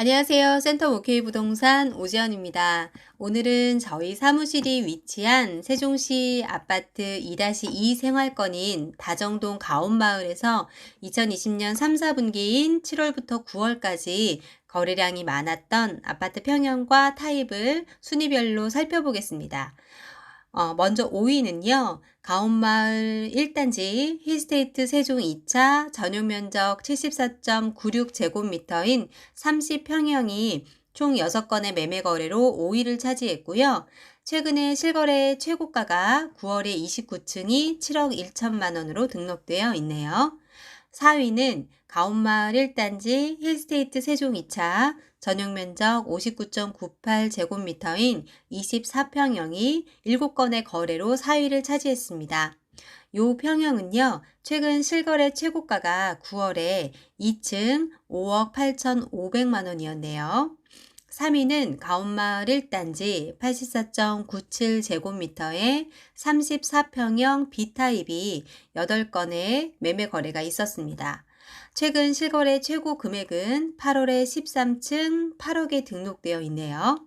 안녕하세요. 센터 오케이 부동산 오지연입니다. 오늘은 저희 사무실이 위치한 세종시 아파트 2-2 생활권인 다정동 가온마을에서 2020년 3, 4분기인 7월부터 9월까지 거래량이 많았던 아파트 평형과 타입을 순위별로 살펴보겠습니다. 어, 먼저 5위는요. 가온마을 1단지 힐스테이트 세종 2차 전용 면적 74.96제곱미터인 30평형이 총 6건의 매매 거래로 5위를 차지했고요. 최근에 실거래 최고가가 9월에 29층이 7억 1천만 원으로 등록되어 있네요. 4위는 가온마을 1단지 힐스테이트 세종 2차 전용 면적 59.98제곱미터인 24평형이 7건의 거래로 4위를 차지했습니다. 요 평형은요, 최근 실거래 최고가가 9월에 2층 5억 8,500만 원이었네요. 3위는 가온마을 1단지 84.97제곱미터의 34평형 B타입이 8건의 매매 거래가 있었습니다. 최근 실거래 최고 금액은 8월에 13층 8억에 등록되어 있네요.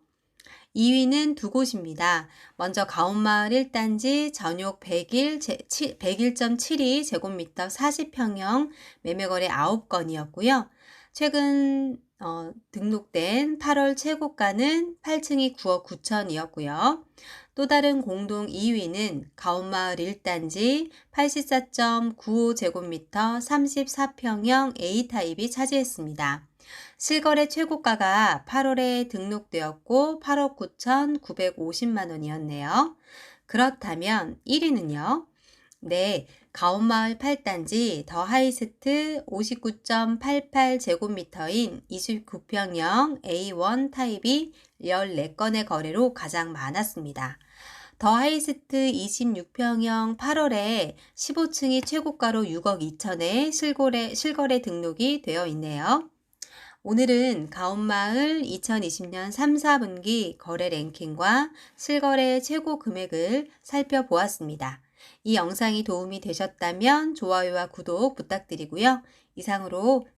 2위는 두 곳입니다. 먼저 가온마을 1단지 전용 101, 101.72 제곱미터 40평형 매매거래 9건이었고요. 최근 어, 등록된 8월 최고가는 8층이 9억 9천이었고요. 또 다른 공동 2위는 가온마을 1단지 84.95제곱미터 34평형 A타입이 차지했습니다. 실거래 최고가가 8월에 등록되었고 8억 9,950만 원이었네요. 그렇다면 1위는요? 네, 가온마을 8단지 더 하이스트 59.88제곱미터인 29평형 A1 타입이 14건의 거래로 가장 많았습니다. 더 하이스트 26평형 8월에 15층이 최고가로 6억 2천에 실거래, 실거래 등록이 되어 있네요. 오늘은 가온마을 2020년 3, 4분기 거래 랭킹과 실거래 최고 금액을 살펴보았습니다. 이 영상이 도움이 되셨다면 좋아요와 구독 부탁드리고요. 이상으로